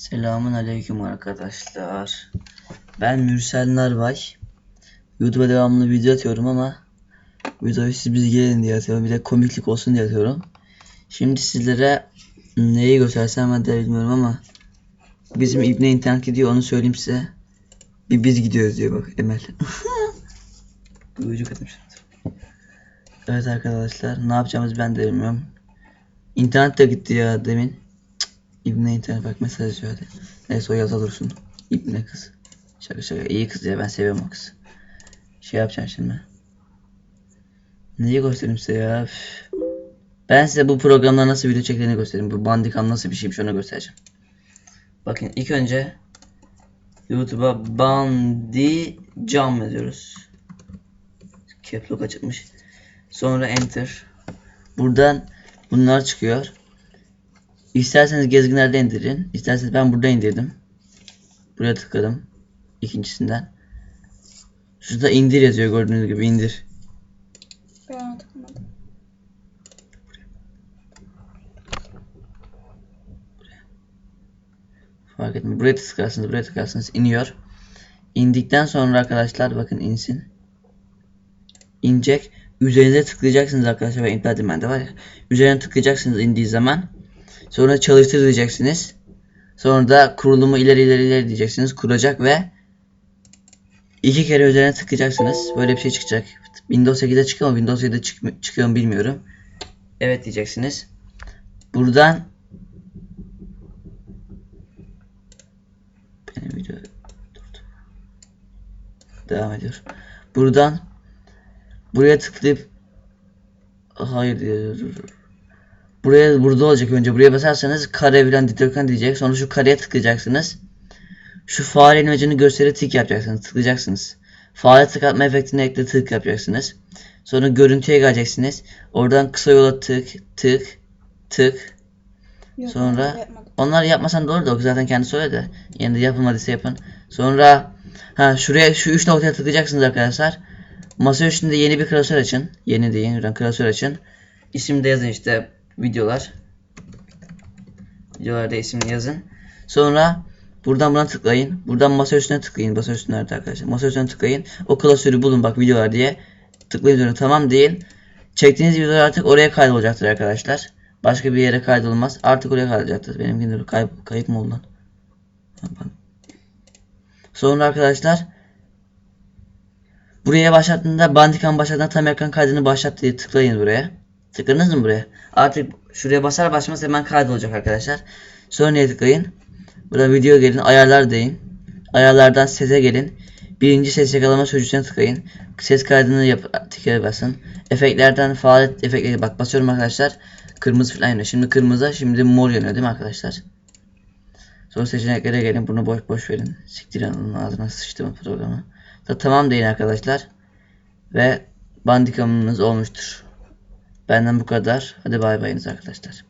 Selamun aleyküm arkadaşlar. Ben Mürsel Narbay. YouTube'a devamlı video atıyorum ama videoyu siz biz gelin diye atıyorum. Bir de komiklik olsun diye atıyorum. Şimdi sizlere neyi göstersem ben de bilmiyorum ama bizim İbne internet gidiyor onu söyleyeyim size. Bir biz gidiyoruz diyor bak Emel. Gıcık atmış. Evet arkadaşlar ne yapacağımızı ben de bilmiyorum. İnternet de gitti ya demin. İbne internet bak mesaj hadi. Neyse o yaza dursun. İbne kız. Şaka şaka iyi kız ya ben seviyorum o kız. Şey yapacağım şimdi. Neyi göstereyim size ya? Üf. Ben size bu programda nasıl video çektiğini göstereyim. Bu bandikam nasıl bir şeymiş onu göstereceğim. Bakın ilk önce YouTube'a bandicam yazıyoruz. Caps lock açılmış. Sonra enter. Buradan bunlar çıkıyor. İsterseniz gezginlerde indirin. İsterseniz ben burada indirdim. Buraya tıkladım. İkincisinden. Şurada indir yazıyor gördüğünüz gibi indir. Ben ona tıklamadım. Fark etmiyor. Buraya tıklarsınız, buraya tıklarsınız iniyor. İndikten sonra arkadaşlar bakın insin. İnecek. Üzerine tıklayacaksınız arkadaşlar. Ben internetim bende var ya. Üzerine tıklayacaksınız indiği zaman. Sonra çalıştır diyeceksiniz. Sonra da kurulumu ileri ileri ileri diyeceksiniz. Kuracak ve iki kere üzerine tıklayacaksınız. Böyle bir şey çıkacak. Windows 8'de çıkıyor mu? Windows 7'de çık çıkıyor mu bilmiyorum. Evet diyeceksiniz. Buradan benim video durdu. Devam ediyor. Buradan buraya tıklayıp hayır diyor. Buraya burada olacak önce. Buraya basarsanız kare bilen dikdörtgen diyecek. Sonra şu kareye tıklayacaksınız. Şu fare imajını gösterip tik yapacaksınız. Tıklayacaksınız. Fare tıklatma efektini ekle tık yapacaksınız. Sonra görüntüye geleceksiniz. Oradan kısa yola tık tık tık. Yok, Sonra- yapmadım. Onlar yapmasan olur da o zaten de. Yine de yapılmadıysa yapın. Sonra ha şuraya şu üç noktaya tıklayacaksınız arkadaşlar. Masa üstünde yeni bir klasör açın. Yeni değil, buradan klasör açın. İsim de yazın işte videolar. Videolarda isimini yazın. Sonra buradan buna tıklayın. Buradan masa üstüne tıklayın. Masa üstüne arkadaşlar? Masa üstüne tıklayın. O klasörü bulun bak videolar diye. Tıklayın üzerine tamam değil. Çektiğiniz videolar artık oraya kaydolacaktır arkadaşlar. Başka bir yere kaydolmaz. Artık oraya kaydolacaktır. Benimkinde bir kayıp, mı oldu. Sonra arkadaşlar buraya başlattığında Bandicam başlattığında tam ekran kaydını başlat diye tıklayın buraya. Tıkladınız mı buraya? Artık şuraya basar basmaz hemen kaydolacak arkadaşlar. Sonra neye tıklayın? Burada video gelin ayarlar deyin. Ayarlardan sese gelin. Birinci ses yakalama sözcüğüne tıklayın. Ses kaydını yap tekrar basın. Efektlerden faaliyet efektleri bak basıyorum arkadaşlar. Kırmızı falan yanıyor. Şimdi kırmızı şimdi mor yanıyor değil mi arkadaşlar? Sonra seçeneklere gelin. Bunu boş boş verin. Siktir onun ağzına sıçtım programı. Da tamam deyin arkadaşlar. Ve bandikamınız olmuştur. Benden bu kadar. Hadi bay bayınız arkadaşlar.